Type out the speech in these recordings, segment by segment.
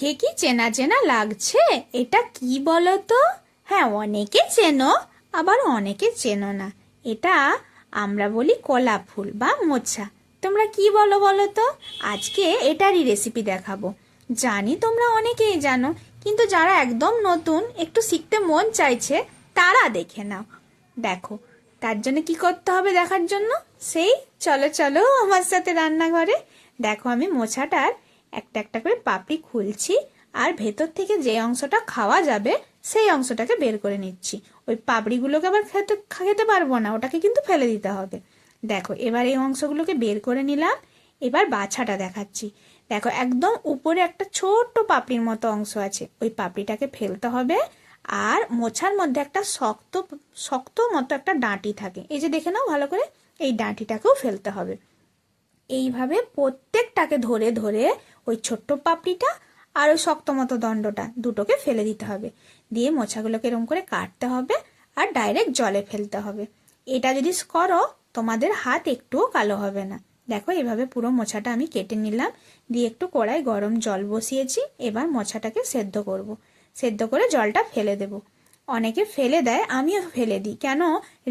কে কি চেনা চেনা লাগছে? এটা কি বলো তো হ্যাঁ অনেকে চেনো, আবার অনেকে চেনো না। এটা আমরা বলি কলা ফুল বা মোছা তোমরা কি বলো বলো তো আজকে এটারই রেসিপি দেখাবো। জানি তোমরা অনেকেই জানো, কিন্তু যারা একদম নতুন, একটু শিখতে মন চাইছে, তারা দেখে নাও। দেখো, তার জন্য কি করতে হবে দেখার জন্য? সেই, চলো চলো, আমার সাথে রান্নাঘরে। দেখো আমি মোছাটার একটা একটা করে পাপড়ি খুলছি আর ভেতর থেকে যে অংশটা খাওয়া যাবে, সেই অংশটাকে বের করে নিচ্ছি। ওই পাপড়িগুলোকে আবার খেতে খেতে পারব না, ওটাকে কিন্তু ফেলে দিতে হবে। দেখো, এবার এই অংশগুলোকে বের করে নিলাম। এবার বাছাটা দেখাচ্ছি। দেখো, একদম উপরে একটা ছোট্ট পাপড়ির মতো অংশ আছে। ওই পাপড়িটাকে ফেলতে হবে আর মোছার মধ্যে একটা শক্ত শক্ত মতো একটা ডাঁটি থাকে। এই যে দেখে নাও ভালো করে, এই ডাঁটিটাকেও ফেলতে হবে। এইভাবে প্রত্যেকটাকে ধরে ধরে ওই ছোট্ট পাপড়িটা আর ওই শক্ত মতো দণ্ডটা দুটোকে ফেলে দিতে হবে। দিয়ে মোছাগুলোকে এরকম করে কাটতে হবে আর ডাইরেক্ট জলে ফেলতে হবে। এটা যদি করো, তোমাদের হাত একটুও কালো হবে না। দেখো এভাবে পুরো মোছাটা আমি কেটে নিলাম। দিয়ে একটু কড়াই গরম জল বসিয়েছি। এবার মোছাটাকে সেদ্ধ করব। সেদ্ধ করে জলটা ফেলে দেব। অনেকে ফেলে দেয়, আমিও ফেলে দিই। কেন?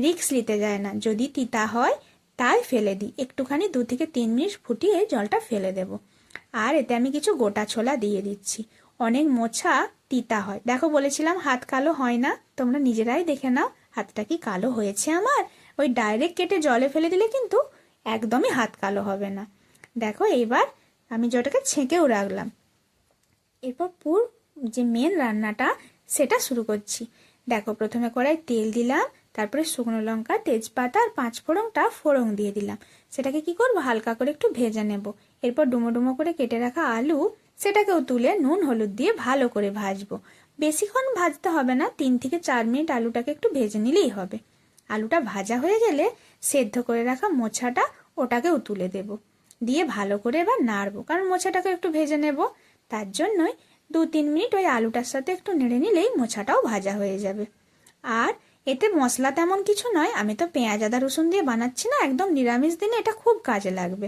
রিক্স নিতে যায় না। যদি তিতা হয়, তাই ফেলে দিই। একটুখানি দু থেকে তিন মিনিট ফুটিয়ে জলটা ফেলে দেব। আর এতে আমি কিছু গোটা ছোলা দিয়ে দিচ্ছি। অনেক মোছা তিতা হয়। দেখো বলেছিলাম হাত কালো হয় না। তোমরা নিজেরাই দেখে নাও, হাতটা কি কালো হয়েছে আমার? ওই ডাইরেক্ট কেটে জলে ফেলে দিলে কিন্তু একদমই হাত কালো হবে না। দেখো এইবার আমি যেটাকে ছেঁকেও রাখলাম। এরপর পুর যে মেন রান্নাটা, সেটা শুরু করছি। দেখো প্রথমে কড়াই তেল দিলাম, তারপরে শুকনো লঙ্কা, তেজপাতা আর পাঁচ ফোড়নটা ফোড়ন দিয়ে দিলাম। সেটাকে কি করব? হালকা করে একটু ভেজে নেব। এরপর ডুমো ডুমো করে কেটে রাখা আলু, সেটাকেও তুলে নুন, হলুদ দিয়ে ভালো করে ভাজবো। বেশিক্ষণ ভাজতে হবে না, তিন থেকে চার মিনিট আলুটাকে একটু ভেজে নিলেই হবে। আলুটা ভাজা হয়ে গেলে সেদ্ধ করে রাখা মোছাটা ওটাকেও তুলে দেব। দিয়ে ভালো করে এবার নাড়বো, কারণ মোছাটাকে একটু ভেজে নেব। তার জন্যই দু তিন মিনিট ওই আলুটার সাথে একটু নেড়ে নিলেই মোছাটাও ভাজা হয়ে যাবে। আর এতে মশলা তেমন কিছু নয়, আমি তো পেঁয়াজ, আদা, রসুন দিয়ে বানাচ্ছি না, একদম নিরামিষ দিনে এটা খুব কাজে লাগবে।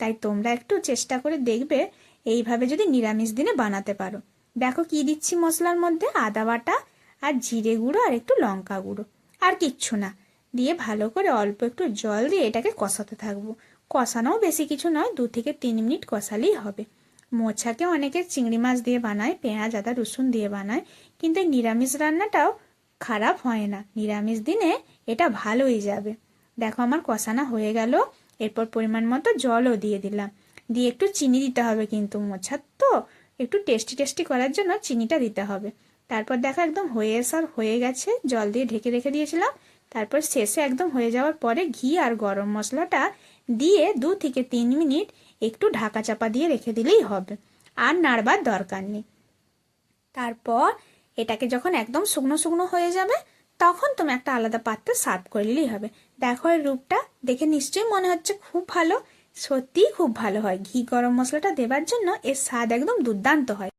তাই তোমরা একটু চেষ্টা করে দেখবে, এইভাবে যদি নিরামিষ দিনে বানাতে পারো। দেখো কি দিচ্ছি মশলার মধ্যে, আদা বাটা আর জিরে গুঁড়ো আর একটু লঙ্কা গুঁড়ো। আর কিচ্ছু না। দিয়ে ভালো করে অল্প একটু জল দিয়ে এটাকে কষাতে থাকব। কষানোও বেশি কিছু নয়, দু থেকে তিন মিনিট কষালেই হবে। মোছাকে অনেকে চিংড়ি মাছ দিয়ে বানায়, পেঁয়াজ, আদা, রসুন দিয়ে বানায়, কিন্তু নিরামিষ রান্নাটাও খারাপ হয় না। নিরামিষ দিনে এটা ভালোই যাবে। দেখো আমার কষানো হয়ে গেল। এরপর পরিমাণ মতো জলও দিয়ে দিলাম। দিয়ে একটু চিনি দিতে হবে কিন্তু মোছার তো, একটু টেস্টি টেস্টি করার জন্য চিনিটা দিতে হবে। তারপর দেখো একদম হয়ে আসার হয়ে গেছে, জল দিয়ে ঢেকে রেখে দিয়েছিলাম। তারপর শেষে একদম হয়ে যাওয়ার পরে ঘি আর গরম মশলাটা দিয়ে দু থেকে তিন মিনিট একটু ঢাকা চাপা দিয়ে রেখে দিলেই হবে। আর নাড়বার দরকার নেই। তারপর এটাকে যখন একদম শুকনো শুকনো হয়ে যাবে তখন তুমি একটা আলাদা পাত্রে সার্ভ করে নিলেই হবে। দেখো এর রূপটা, দেখে নিশ্চয়ই মনে হচ্ছে খুব ভালো। সত্যিই খুব ভালো হয়। ঘি গরম মশলাটা দেবার জন্য এর স্বাদ একদম দুর্দান্ত হয়।